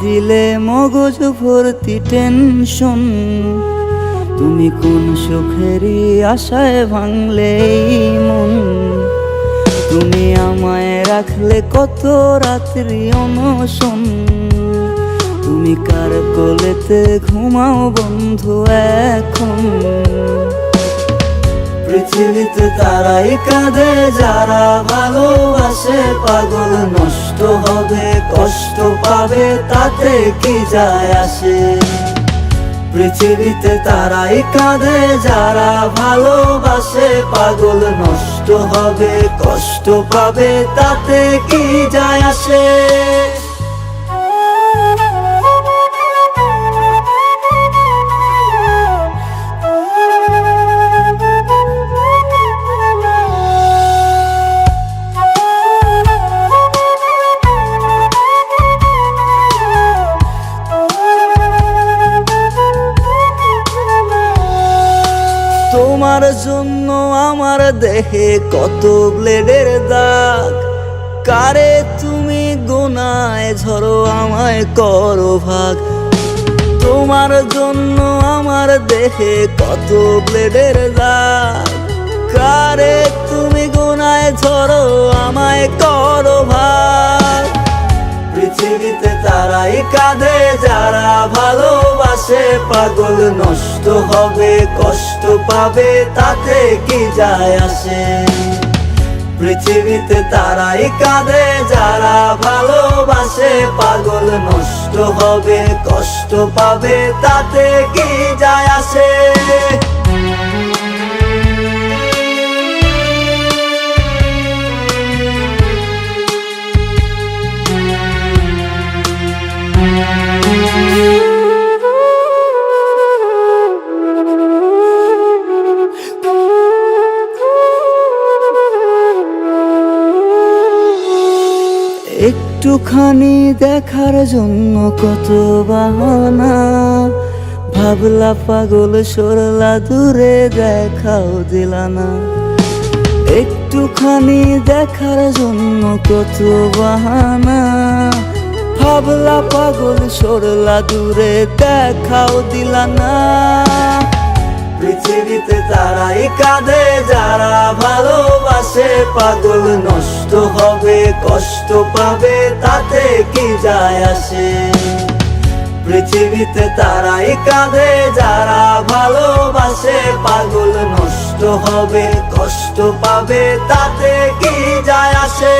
দিলে মগজ ভর্তি টেনশন। তুমি কোন সুখেরই আশায় ভাঙলে মন। তুমি আমায় রাখলে কত রাত্রি অনশন। তুমি কার কোলেতে ঘুমাও বন্ধু এখন? পৃথিবীতে তারাই কাঁদে, যারা ভালোবাসে পাগল নষ্ট হবে কষ্ট। পাবে তাতে কি যায় আসে? পৃথিবীতে তারাই কাঁদে, যারা ভালোবাসে, পাগল নষ্ট হবে, কষ্ট পাবে, তাতে কি যায় আসে? জন্য আমার দেহে কত ব্লেডের দাগ? কারে তুমি গোনায় ঝরো আমায় করো ভাগ? তোমার জন্য আমার দেহে কত ব্লেডের দাগ? কারে তুমি গোনায় ঝরো আমায় করো ভালোবাসে পাগল নষ্ট হবে, কষ্ট পাবে, তাতে কি যায় আসে? পৃথিবীতে তারাই কাঁদে, যারা ভালোবাসে, পাগল নষ্ট হবে, কষ্ট পাবে, তাতে কি যায় আসে? একটুখানি দেখার জন্য কত বাহানা। ভাবলা পাগল, সরলা দূরে দেখাও দিলানা একটুখানি দেখার জন্য কত বাহানা। ভাবলা পাগল, সরলা দূরে দেখাও দিলা না। পৃথিবীতে তারাই কাঁদে, যারা ভালোবাসে, পাগল নষ্ট হবে, কষ্ট পাবে, তাতে কি যায় আসে? পৃথিবীতে তারাই কাঁদে, যারা ভালোবাসে, পাগল নষ্ট হবে, কষ্ট পাবে, তাতে কি যায় আসে?